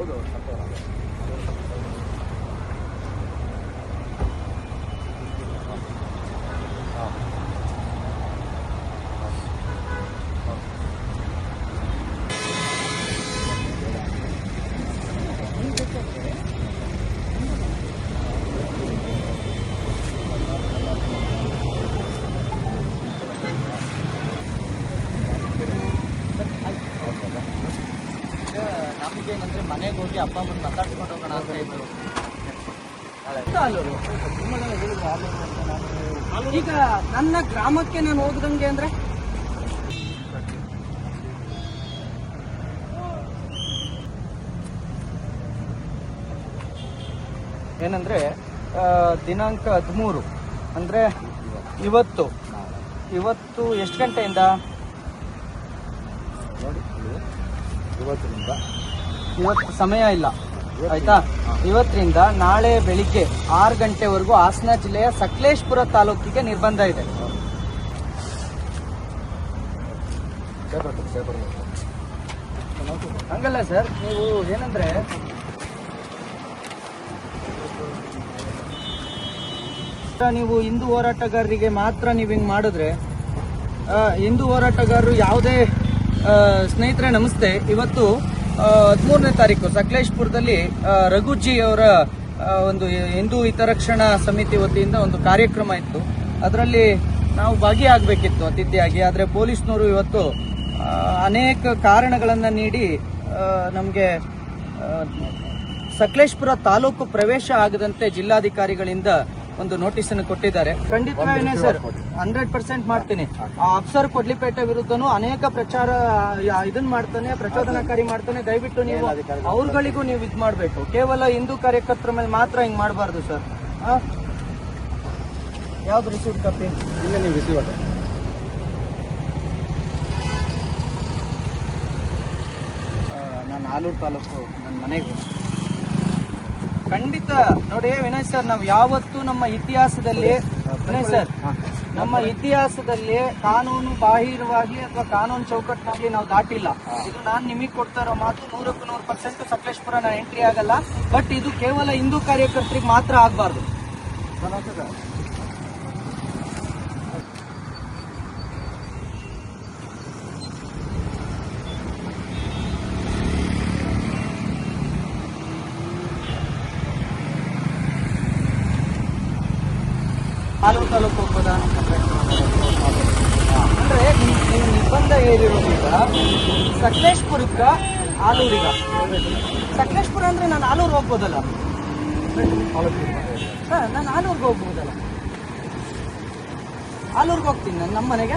ಹೌದು ನಮಗೇನಂದ್ರೆ ಮನೆಗೆ ಹೋಗಿ ಅಪ್ಪ ಅಮ್ಮನ ಮಾತಾಡ್ಕೊಂಡು ಹೋಗೋಣ ಅಂತ ಇದ್ರು. ಈಗ ನನ್ನ ಗ್ರಾಮಕ್ಕೆ ನಾನು ಹೋಗದಂಗೆ ಅಂದ್ರೆ? ಏನಂದ್ರೆ ಆ, ದಿನಾಂಕ ಹದಿಮೂರು. ಅಂದ್ರೆ ಇವತ್ತು. ಇವತ್ತು ಎಷ್ಟು ಗಂಟೆಯಿಂದ? ನೋಡಿ ಇವತ್ತಿನಿಂದ ಇವತ್ತರಿಂದ ಇವತ್ತು ಸಮಯ ಇಲ್ಲ. ಆಯ್ತಾ? ಇವತ್ತರಿಂದ ನಾಳೆ ಬೆಳಿಗ್ಗೆ ಆರು ಗಂಟೆವರೆಗೂ ಹಾಸನ ಜಿಲ್ಲೆಯ ಸಕಲೇಶ್ಪುರ ತಾಲೂಕಿಗೆ ನಿರ್ಬಂಧ ಇದೆ. ಹಂಗಲ್ಲ ಸರ್, ನೀವು ಏನಂದ್ರೆ ನೀವು ಹಿಂದೂ ಹೋರಾಟಗಾರರಿಗೆ ಮಾತ್ರ ನೀವು ಹಿಂಗ್ ಮಾಡಿದ್ರೆ ಹಿಂದೂ ಹೋರಾಟಗಾರರು ಯಾವುದೇ ಸ್ನೇಹಿತರೆ ನಮಸ್ತೆ, ಇವತ್ತು ಹದಿಮೂರನೇ ತಾರೀಕು ಸಕಲೇಶ್ಪುರದಲ್ಲಿ ರಘುಜಿಯವರ ಒಂದು ಹಿಂದೂ ಹಿತರಕ್ಷಣಾ ಸಮಿತಿ ವತಿಯಿಂದ ಒಂದು ಕಾರ್ಯಕ್ರಮ ಇತ್ತು. ಅದರಲ್ಲಿ ನಾವು ಭಾಗಿಯಾಗಬೇಕಿತ್ತು ಅತಿಥಿಯಾಗಿ, ಆದರೆ ಪೊಲೀಸ್ನವರು ಇವತ್ತು ಅನೇಕ ಕಾರಣಗಳನ್ನು ನೀಡಿ ನಮಗೆ ಸಕಲೇಶ್ಪುರ ತಾಲೂಕು ಪ್ರವೇಶ ಆಗದಂತೆ ಜಿಲ್ಲಾಧಿಕಾರಿಗಳಿಂದ ಒಂದು ನೋಟಿಸ್ ಅನ್ನು ಕೊಟ್ಟಿದ್ದಾರೆ. ಖಂಡಿತವಾಗ್ಲೂ ಸರ್ ಹಂಡ್ರೆಡ್ ಪರ್ಸೆಂಟ್ ಮಾಡ್ತೀನಿ. ಆ ಅಫ್ಸರ್ ಕೊಡ್ಲಿಪೇಟೆ ವಿರುದ್ಧನೂ ಅನೇಕ ಪ್ರಚಾರ ಇದನ್ನ ಇದನ್ ಮಾಡ್ತಾನೆ ಪ್ರಚೋದನಕಾರಿ ಮಾಡ್ತಾನೆ. ದಯವಿಟ್ಟು ನೀವು ಅವ್ರಗಳಿಗೂ ನೀವು ಇದ್ ಮಾಡ್ಬೇಕು. ಕೇವಲ ಹಿಂದೂ ಕಾರ್ಯಕರ್ತರ ಮೇಲೆ ಮಾತ್ರ ಹಿಂಗ್ ಮಾಡಬಾರ್ದು ಸರ್. ಯಾವ್ದು ರಿಸೀವ್ ಕಾಪಿ ಇಲ್ಲ ನೀವು ರಿಸೀವ್ ನಾನು ಆಲೂರು ತಾಲೂಕು ನನ್ನ ಮನೆಗೆ. ಖಂಡಿತ. ನೋಡಿ, ವಿನಯ್ ಸರ್, ನಾವು ಯಾವತ್ತೂ ನಮ್ಮ ಇತಿಹಾಸದಲ್ಲಿ, ವಿನಯ್ ಸರ್, ನಮ್ಮ ಇತಿಹಾಸದಲ್ಲಿ ಕಾನೂನು ಬಾಹಿರವಾಗಿ ಅಥವಾ ಕಾನೂನು ಚೌಕಟ್ಟಿನಲ್ಲಿ ನಾವು ದಾಟಿಲ್ಲ. ಇದು ನಾನು ನಿಮಗೆ ಕೊಡ್ತಾ ಇರೋ ಮಾತು ನೂರಕ್ಕೂ ನೂರು ಪರ್ಸೆಂಟ್ ಸಕಲೇಶ್ಪುರ ನಾನು ಎಂಟ್ರಿ ಆಗಲ್ಲ. ಬಟ್ ಇದು ಕೇವಲ ಹಿಂದೂ ಕಾರ್ಯಕರ್ತರಿಗೆ ಮಾತ್ರ ಆಗಬಾರ್ದು. ಆಲೂರು ತಾಲೂಕು ಹೋಗ್ಬೋದಾ ಅಂದ್ರೆ ನೀವು ನಿರ್ಬಂಧ ಹೇರಿರೋದೀಗ ಸಕಲೇಶ್ಪುರಕ್ಕ ಆಲೂರಿಗ. ಸಕಲೇಶ್ಪುರ ಅಂದ್ರೆ ನಾನು ಆಲೂರು ಹೋಗ್ಬೋದಲ್ಲ? ನಾನು ಆಲೂರ್ಗೆ ಹೋಗ್ಬೋದಲ್ಲ. ಆಲೂರ್ಗೆ ಹೋಗ್ತೀನಿ ನಾನು ನಮ್ಮ ಮನೆಗೆ